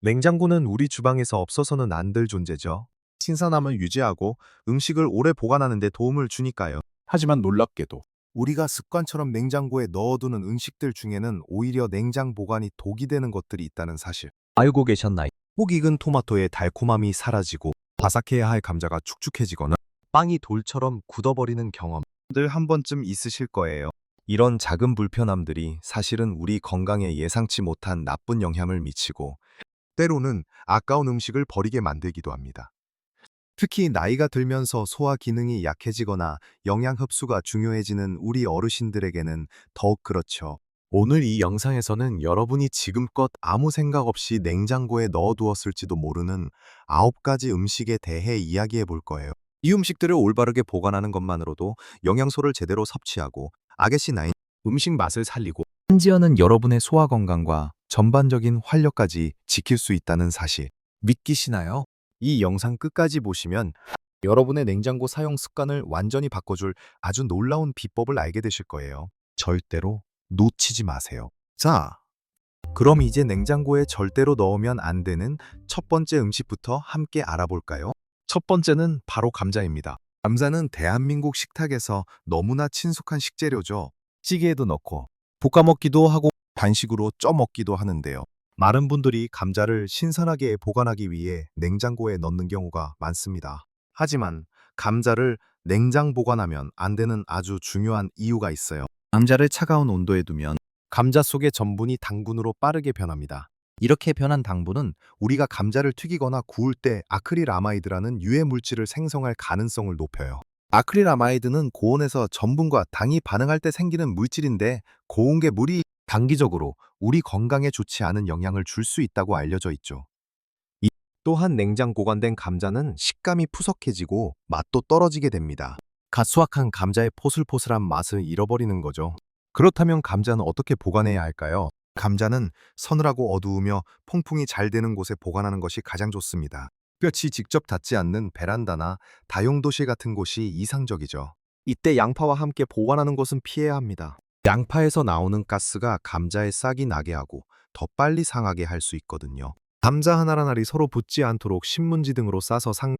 냉장고는 우리 주방에서 없어서는 안 될 존재죠. 신선함을 유지하고 음식을 오래 보관하는 데 도움을 주니까요. 하지만 놀랍게도 우리가 습관처럼 냉장고에 넣어두는 음식들 중에는 오히려 냉장 보관이 독이 되는 것들이 있다는 사실. 알고 계셨나요? 꼭 익은 토마토의 달콤함이 사라지고 바삭해야 할 감자가 축축해지거나 빵이 돌처럼 굳어버리는 경험. 늘한 번쯤 있으실 거예요. 이런 작은 불편함들이 사실은 우리 건강에 예상치 못한 나쁜 영향을 미치고 때로는 아까운 음식을 버리게 만들기도 합니다. 특히 나이가 들면서 소화 기능이 약해지거나 영양 흡수가 중요해지는 우리 어르신들에게는 더욱 그렇죠. 오늘 이 영상에서는 여러분이 지금껏 아무 생각 없이 냉장고에 넣어두었을지도 모르는 9가지 음식에 대해 이야기해 볼 거예요. 이 음식들을 올바르게 보관하는 것만으로도 영양소를 제대로 섭취하고 아게시 나인 음식 맛을 살리고 심지어는 여러분의 소화 건강과 전반적인 활력까지 지킬 수 있다는 사실 믿기시나요? 이 영상 끝까지 보시면 여러분의 냉장고 사용 습관을 완전히 바꿔줄 아주 놀라운 비법을 알게 되실 거예요. 절대로 놓치지 마세요. 자, 그럼 이제 냉장고에 절대로 넣으면 안 되는 첫 번째 음식부터 함께 알아볼까요? 첫 번째는 바로 감자입니다. 감자는 대한민국 식탁에서 너무나 친숙한 식재료죠. 찌개에도 넣고 볶아 먹기도 하고 간식으로 쪄 먹기도 하는데요. 많은 분들이 감자를 신선하게 보관하기 위해 냉장고에 넣는 경우가 많습니다. 하지만 감자를 냉장 보관하면 안 되는 아주 중요한 이유가 있어요. 감자를 차가운 온도에 두면 감자 속의 전분이 당분으로 빠르게 변합니다. 이렇게 변한 당분은 우리가 감자를 튀기거나 구울 때 아크릴아마이드라는 유해 물질을 생성할 가능성을 높여요. 아크릴아마이드는 고온에서 전분과 당이 반응할 때 생기는 물질인데 고온계 물이 단기적으로 우리 건강에 좋지 않은 영향을 줄 수 있다고 알려져 있죠. 이- 또한 냉장 보관된 감자는 식감이 푸석해지고 맛도 떨어지게 됩니다. 갓 수확한 감자의 포슬포슬한 맛을 잃어버리는 거죠. 그렇다면 감자는 어떻게 보관해야 할까요? 감자는 서늘하고 어두우며 통풍이 잘 되는 곳에 보관하는 것이 가장 좋습니다. 볕이 직접 닿지 않는 베란다나 다용도실 같은 곳이 이상적이죠. 이때 양파와 함께 보관하는 것은 피해야 합니다. 양파에서 나오는 가스가 감자에 싹이 나게 하고 더 빨리 상하게 할 수 있거든요. 감자 하나하나리 서로 붙지 않도록 신문지 등으로 싸서 상